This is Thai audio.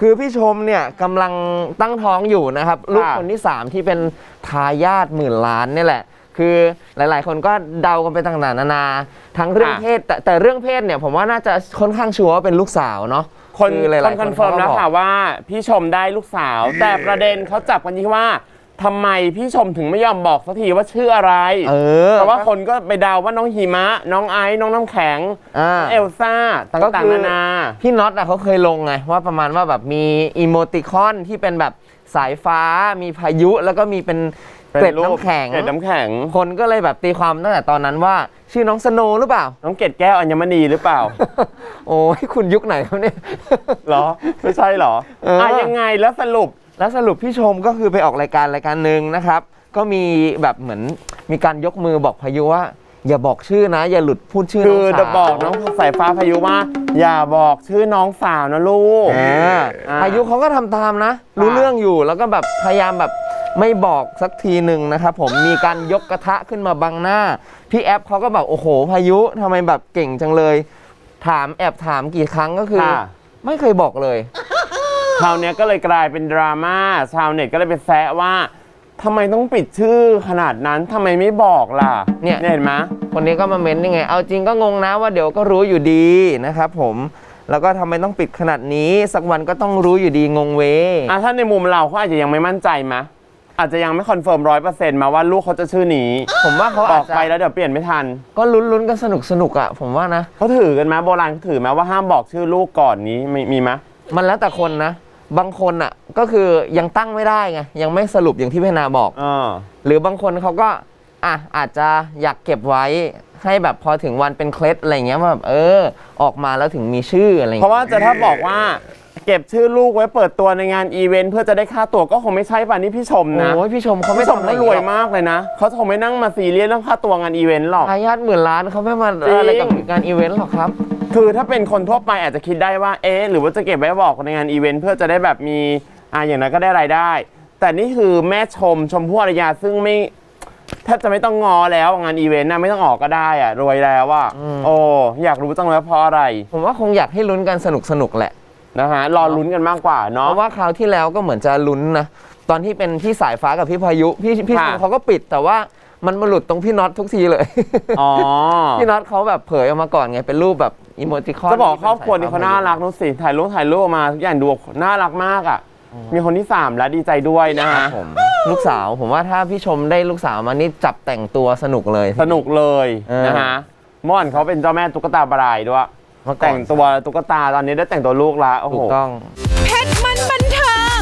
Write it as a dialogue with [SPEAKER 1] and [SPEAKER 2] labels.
[SPEAKER 1] คือพี่ชมเนี่ยกำลังตั้งท้องอยู่นะครับ ลูก
[SPEAKER 2] ค่ะ
[SPEAKER 1] คนที่ 3 ที่เป็นทายาทหมื่นล้านเนี่ยแหละ คือหลาย ๆ คนก็เดากันไปต่างๆนานา ทั้งเรื่อง
[SPEAKER 2] ค่ะ
[SPEAKER 1] เพศแต่แต่เรื่องเพศเนี่ยผมว่าน่าจะค่อนข้างชัวร์ว่าเป็นลูกสาวเนาะ
[SPEAKER 2] คน
[SPEAKER 1] อห
[SPEAKER 2] ค
[SPEAKER 1] ลานยๆ
[SPEAKER 2] คอนเฟิร์ม
[SPEAKER 1] ขาก็
[SPEAKER 2] แล้ว
[SPEAKER 1] บอก
[SPEAKER 2] ค่ะว่า พี่ชมได้ลูกสาว แต่ประเด็นเขาจับกันที่ว่า ทำไมพี่ชมถึงไม่ยอมบอกสักทีว่าชื่ออะไร
[SPEAKER 1] เออ
[SPEAKER 2] เพราะว่าคนก็ไปเดาว่าน้องหิมะ น้องไอซ์น้องน้ำแข็ง
[SPEAKER 1] อ่า
[SPEAKER 2] เอลซ่าต
[SPEAKER 1] ก็่า
[SPEAKER 2] ง
[SPEAKER 1] คือ
[SPEAKER 2] ๆนานา
[SPEAKER 1] พี่น็อตอะเขาเคยลงไงว่าประมาณว่าแบบมีอีโมติคอนที่เป็นแบบสายฟ้ามีพายุแล้วก็มีเป็นเกล็ดน้ำแข็ง
[SPEAKER 2] เกล็ดน้ำแข็ง
[SPEAKER 1] คนก็เลยแบบตีความตั้งแต่ตอนนั้นว่า ชื่อน้องสโนว์หรือเปล่า
[SPEAKER 2] น้องเกดแก้วอัญมณีหรือเปล่า
[SPEAKER 1] โอ้ยคุณยุคไหนครับเนี่ย
[SPEAKER 2] เหรอ ไม่ใช่เหรอ
[SPEAKER 1] เอออ่
[SPEAKER 2] อะยังไงแล้วสรุป
[SPEAKER 1] แล้วสรุปพี่ชมก็คือไปออกรายการรายการหนึ่งนะครับ ก็มีแบบเหมือนมีการยกมือบอกพายุว่า อย่าบอกชื่อนะ อย่าหลุดพูดชื่อ
[SPEAKER 2] คื
[SPEAKER 1] น้อง
[SPEAKER 2] อ
[SPEAKER 1] สาว
[SPEAKER 2] จะบอกน้องสายฟ้าพายุว่า อย่าบอกชื่อน้องสาวนะลูก
[SPEAKER 1] อ่า
[SPEAKER 2] อ่า
[SPEAKER 1] พายุเขาก็ทำตามนะ รู้
[SPEAKER 2] ค่ะ
[SPEAKER 1] เรื่องอยู่แล้วก็แบบพยายามแบบไม่บอกสักทีหนึ่งนะครับผมมีการยกกระทะขึ้นมาบังหน้า พี่แอปเขาก็แบบโอ้โห พายุทำไมแบบเก่งจังเลย ถามแอบถามกี่ครั้งก็คือ
[SPEAKER 2] ค่ะ
[SPEAKER 1] ไม่เคยบอกเลย
[SPEAKER 2] คราวเนี้ยก็เลยกลายเป็นดราม่าชาวเน็ตก็เลยไปแซะว่าทำไมต้องปิดชื่อขนาดนั้นทำไมไม่บอกล่ะ
[SPEAKER 1] เนี่ย
[SPEAKER 2] เห็นไหม
[SPEAKER 1] คนนี้ก็มาเม้นยังไง เอาจริงก็งงนะว่าเดี๋ยวก็รู้อยู่ดีนะครับผมแล้วก็ทำไมต้องปิดขนาดนี้ สักวันก็ต้องรู้อยู่ดีงงเว
[SPEAKER 2] อะถ้าในมุมเราเขาอาจจะยังไม่มั่นใจมะอาจจะยังไม่คอนเฟิร์มร้อยเปอร์เซ็นต์มาว่าลูกเขาจะชื่อนี้
[SPEAKER 1] ผมว่าเขา
[SPEAKER 2] อ
[SPEAKER 1] อา
[SPEAKER 2] อ
[SPEAKER 1] จ
[SPEAKER 2] ก
[SPEAKER 1] จะ
[SPEAKER 2] ไปแล้วเดี๋ยวเปลี่ยนไม่ทัน
[SPEAKER 1] ก็ลุ้นๆกันสนุกสนุกๆอะผมว่านะ
[SPEAKER 2] เขาถือกันไหมโบราณเขาถือไหมว่าห้ามบอกชื่อลูกก่อนนี้มีมีไหม
[SPEAKER 1] มันแล้วแต่คนนะ บางคนอะก็คือยังตั้งไม่ได้ไงยังไม่สรุปอย่างที่พี่นาบอก
[SPEAKER 2] เออ
[SPEAKER 1] หรือบางคนเขาก็อะอาจจะอยากเก็บไว้ให้แบบพอถึงวันเป็นเคล็ดอะไรเงี้ยว่าแบบเออ ออกมาแล้วถึงมีชื่ออะไร
[SPEAKER 2] เพ
[SPEAKER 1] เงี้ย
[SPEAKER 2] ราะว่าจะถ้าบอกว่า เก็บชื่อลูกไว้เปิดตัวในงานอีเวนต์เพื่อจะได้ค่าตัวก็คงไม่ใช่ป่ะนี่พี่ชมนะ
[SPEAKER 1] โอ้ยพี่ชมเขาไม่
[SPEAKER 2] พี่ชม
[SPEAKER 1] ทำอะไร
[SPEAKER 2] เขา
[SPEAKER 1] อ
[SPEAKER 2] ร
[SPEAKER 1] ง
[SPEAKER 2] วย
[SPEAKER 1] งี้หรอก
[SPEAKER 2] มากเลยนะเขาคงไม่นั่งมาซีเรียสเรื่องค่าตัวงานอีเวนต์หรอก
[SPEAKER 1] ทายาทหมื่นล้านเขาไม่มา
[SPEAKER 2] จริง
[SPEAKER 1] อะไรกับการอีเวนต์หรอกครับ
[SPEAKER 2] คือถ้าเป็นคนทั่วไปอาจจะคิดได้ว่า เอ๊ะ หรือว่าจะเก็บไว้บอกในงานอีเวนต์เพื่อจะได้แบบมี อ่าอย่างนั้นก็ได้รายได้ แต่นี่คือแม่ชมชมพู่อารยาซึ่งไม่แทบจะไม่ต้องงอแล้วงานอีเวนต์นะไม่ต้องออกก็ได้อะรวยแล้วอะ
[SPEAKER 1] อืม
[SPEAKER 2] โอ้อยากรู้จังเลยเพราะอะไร
[SPEAKER 1] ผมว่าคงอยากให้ลุ้นกันสนุกสนุกๆแหละ
[SPEAKER 2] นะฮะรอลุ้นกันมากกว่า
[SPEAKER 1] เพ
[SPEAKER 2] เนาะ
[SPEAKER 1] ราะว่าคราวที่แล้วก็เหมือนจะลุ้นนะ ตอนที่เป็นพี่สายฟ้ากับพี่พายุ พี่พี่
[SPEAKER 2] ค่ะ
[SPEAKER 1] ชมเขาก็ปิดแต่ว่า มันมาหลุดตรงพี่น็อตทุกทีเลย
[SPEAKER 2] อ๋อ
[SPEAKER 1] พี่น็อตเขาแบบเผยออกมาก่อนไงเป็นรูปแบบอีโมจิคอน
[SPEAKER 2] จะบอกครอบครัวนี่เขาน่ารักนุสิถ่ายรูปถ่ายรูปออกมาทุกอย่างดูน่ารักมากอะ มีคนที่สามและดีใจด้วยนะฮะ
[SPEAKER 1] ลูกสาวผมว่าถ้าพี่ชมได้ลูกสาวมานี่จับแต่งตัวสนุกเลย
[SPEAKER 2] สนุกเลยนะฮะม่อนเขาเป็นเจ้าแม่ตุ๊กตาบรายด้วยแต่งตัวตุ๊กตาตอนนี้ได้แต่งตัวลูกละโอ้โห
[SPEAKER 1] ถูกต้อง
[SPEAKER 3] เพชรมันบันเทิง